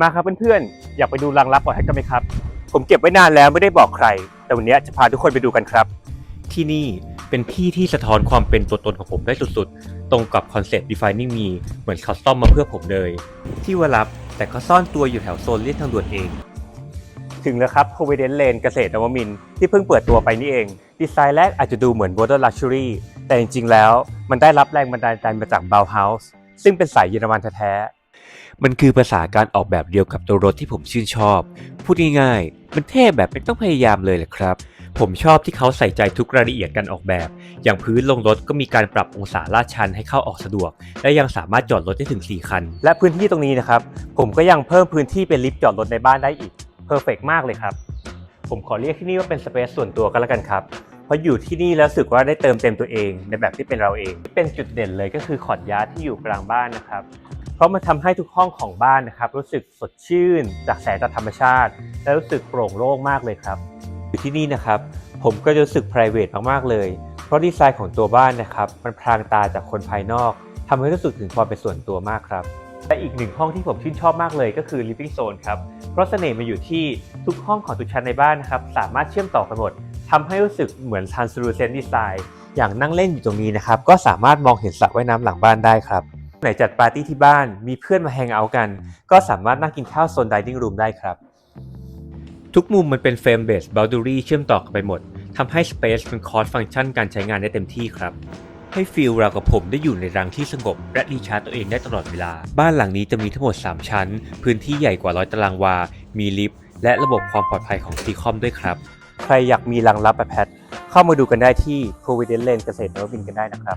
มาครับเพื่อนๆ อยากไปดูรังลับของแฮกกันไหมครับ ผมเก็บไว้นานแล้วไม่ได้บอกใคร แต่วันนี้จะพาทุกคนไปดูกันครับ ที่นี่เป็นที่ที่สะท้อนความเป็นตัวตนของผมได้สุดๆ ตรงกับคอนเซ็ปต์ defining me เหมือนคัสตอมมาเพื่อผมเลย ที่ว่าลับแต่ก็ซ่อนตัวอยู่แถวโซนเลียบทางด่วนเอง ถึงแล้วครับ Providence Lane เกษตรนวมินทร์ที่เพิ่งเปิดตัวไปนี่เอง ดีไซน์แรกอาจจะดูเหมือน Border Luxury แต่จริงๆแล้วมันได้รับแรงบันดาลใจมาจาก Bauhaus ซึ่งเป็นสายเยอรมันแท้ๆ มันคือภาษาการออกแบบเดียวกับตัวรถที่ผมชื่นชอบ พูดง่ายๆ มันเท่แบบไม่ต้องพยายามเลยแหละครับ ผมชอบที่เขาใส่ใจทุกรายละเอียดการออกแบบ อย่างพื้นลงรถก็มีการปรับองศาลาดชันให้เข้าออกสะดวก และยังสามารถจอดรถได้ถึง 4 คัน และพื้นที่ตรงนี้นะครับ ผมก็ยังเพิ่มพื้นที่เป็นลิฟต์จอดรถในบ้านได้อีก เพอร์เฟกมากเลยครับ ผมขอเรียกที่นี่ว่าเป็นสเปซส่วนตัวก็แล้วกันครับเพราะอยู่ที่นี่แล้วสึกว่าได้เติมเต็มตัวเองในแบบที่เป็นเราเอง เป็นจุดเด่นเลยก็คือขอดยาที่อยู่กลางบ้านนะครับ เพราะมันทำให้ทุกห้องของบ้านนะครับ รู้สึกสดชื่นจากแสงจากธรรมชาติ และรู้สึกโปร่งโล่งมากเลยครับอยู่ที่นี่นะครับ ผมก็จะรู้สึก p r i v a t มากๆเลย เพราะดีไซน์ของตัวบ้านนะครับ มันพรางตาจากคนภายนอกทำให้รู้สึกถึงความเป็นส่วนตัวมากครับและอีกหนึ่งห้องที่ผมชื่นชอบมากเลยก็คือ living zone ครับ เพราะเสน่ห์มันอยู่ที่ทุกห้องของทุกชั้นในบ้านนะครับ สามารถเชื่อมต่อกันหมดทำให้รู้สึกเหมือน translucent design อย่างนั่งเล่นอยู่ตรงนี้นะครับ ก็สามารถมองเห็นสระว่ายน้ำหลังบ้านได้ครับ ไหนจัดปาร์ตี้ที่บ้าน มีเพื่อนมาแฮงเอาท์กัน ก็สามารถนั่งกินข้าวโซน dining room ได้ครับ ทุกมุมมันเป็นเฟรมเบสบ o ลดูรี่เชื่อมต่อกันไปหมดทำให้ Space มันคอร์สฟังก์ชันการใช้งานได้เต็มที่ครับให้ฟีลเรากับผมได้อยู่ในรังที่สงบ และรีชาร์จตัวเองได้ตลอดเวลา บ้านหลังนี้จะมีทั้งหมด 3 ชั้น พื้นที่ใหญ่กว่าร้อยตารางวา มีลิฟต์และระบบความปลอดภัยของซีคอมด้วยครับ ใครอยากมีรังลับแบบแพท เข้ามาดูกันได้ที่ Providence Lane เกษตรนวมินทร์กันได้นะครับ